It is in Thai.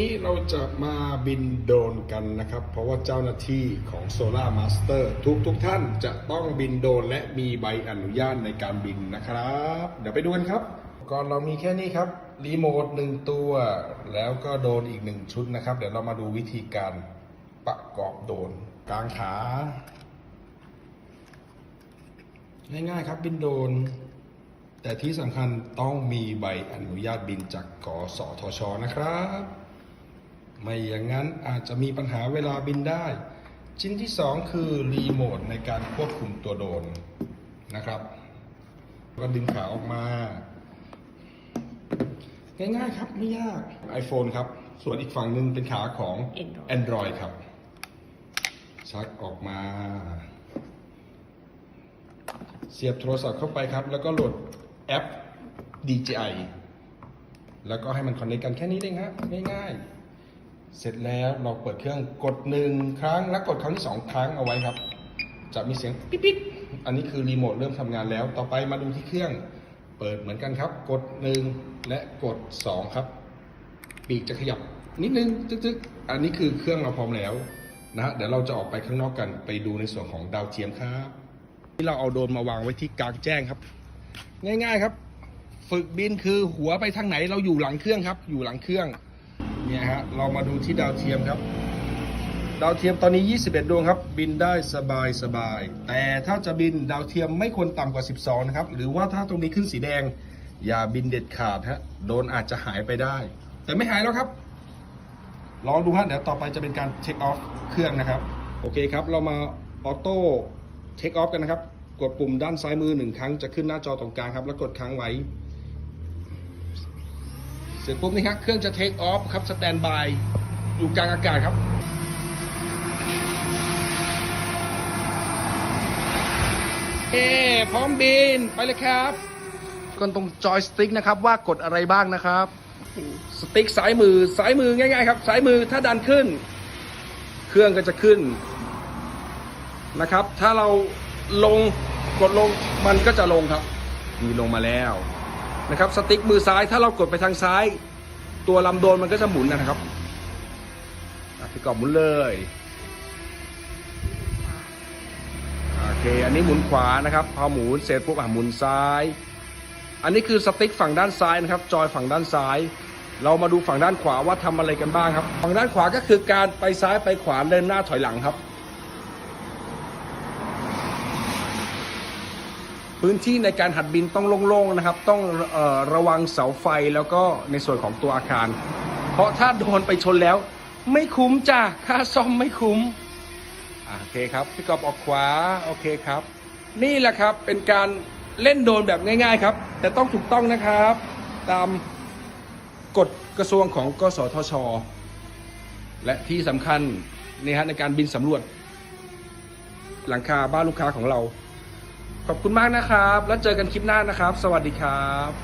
นี้เราจะมาบินโดรนกันนะครับ เพราะว่าเจ้าหน้าที่ของ Solar Master ทุกทุกท่านจะต้องบินโดรนและมีใบอนุญาตในการบินนะครับ เดี๋ยวไปดูกันครับก่อนเรามีแค่นี้ครับรีโมทหนึ่งตัว แล้วก็โดรนอีกหนึ่งชุดนะครับ เดี๋ยวเรามาดูวิธีการประกอบโดรนกลางขา ง่ายๆครับบินโดรนแต่ที่สำคัญต้องมีใบอนุญาตบินจากกสทชนะครับ ไม่อย่างนั้นอาจจะมีปัญหาเวลาบินได้ ชิ้นที่สองคือรีโมทในการควบคุมตัวโดรนนะครับก็ดึงขาออกมา ง่ายๆครับไม่ยาก iPhone ครับ ส่วนอีกฝั่งหนึ่งเป็นขาของ Android Android ครับ ชักออกมา เสียบโทรศัพท์เข้าไปครับ แล้วก็โหลดแอป DJI แล้วก็ให้มันคอนเนคกันแค่นี้เองครับง่ายๆ เสร็จแล้วเราเปิดเครื่องกดหนึ่งครั้งแล้วกดครั้งที่สองครั้งเอาไว้ครับ จะมีเสียงปิ๊ปิ๊อันนี้คือรีโมทเริ่มทำงานแล้ว ต่อไปมาดูที่เครื่องเปิดเหมือนกันครับ กดหนึ่งและกดสองครับ ปีกจะขยับนิดนึงตึกๆอันนี้คือเครื่องเราพร้อมแล้วนะฮะเดี๋ยวเราจะออกไปข้างนอกกันไปดูในส่วนของดาวเทียมครับ ที่เราเอาโดรนมาวางไว้ที่กลางแจ้งครับ ง่าย ๆครับ ฝึกบินคือหัวไปทางไหนเราอยู่หลังเครื่องครับ อยู่หลังเครื่อง เนี่ยฮะเรามาดูที่ดาวเทียมครับ ดาวเทียมตอนนี้ 21 ดวงครับ บินได้สบายสบาย แต่ถ้าจะบินดาวเทียมไม่ควรต่ำกว่า 12 นะครับ หรือว่าถ้าตรงนี้ขึ้นสีแดง อย่าบินเด็ดขาดฮะโดนอาจจะหายไปได้ แต่ไม่หายแล้วครับ ลองดูฮะเดี๋ยวต่อไปจะเป็นการเทคออฟเครื่องนะครับ โอเคครับ เรามาออโต้เทคออฟกันนะครับ กดปุ่มด้านซ้ายมือหนึ่งครั้งจะขึ้นหน้าจอตรงกลางครับ แล้วกดค้างไว้ เสร็จปุ๊บนี่ครับเครื่องจะเทคออฟครับสแตนบายอยู่กลางอากาศครับเอ้พร้อมบินไปเลยครับกดตรงจอยสติ๊กนะครับว่ากดอะไรบ้างนะครับ สติ๊กซ้ายมือซ้ายมือง่ายๆครับซ้ายมือถ้าดันขึ้น เครื่องก็จะขึ้นนะครับ ถ้าเราลงกดลงมันก็จะลงครับ มีลงมาแล้ว นะครับสติ๊กมือซ้ายถ้าเรากดไปทางซ้าย ตัวลำโดนมันก็จะหมุนนะครับอะพี่กอบหมุนเลยโอเคอันนี้หมุนขวานะครับ พอหมุนเสร็จปุ๊บอะหมุนซ้าย อันนี้คือสติ๊กฝั่งด้านซ้ายนะครับ จอยฝั่งด้านซ้าย เรามาดูฝั่งด้านขวาว่าทำอะไรกันบ้างครับ ฝั่งด้านขวาก็คือการไปซ้ายไปขวาเดินหน้าถอยหลังครับ พื้นที่ในการหัดบินต้องโล่งๆนะครับ ต้องออระวังเสาไฟแล้วก็ในส่วนของตัวอาคาร เพราะถ้าโดนไปชนแล้ว ไม่คุ้มจ้ะค่าซ่อมไม่คุ้มโอเคครับพี่กอบออกขวาโอเคครับ นี่แหละครับเป็นการเล่นโดนแบบง่าย ๆ ครับ แต่ต้องถูกต้องนะครับ ตามกฎกระทรวงของกสทช และที่สำคัญนี่ฮะในการบินสำรวจ หลังคาบ้านลูกค้าของเรา ขอบคุณมากนะครับ แล้วเจอกันคลิปหน้านะครับ สวัสดีครับ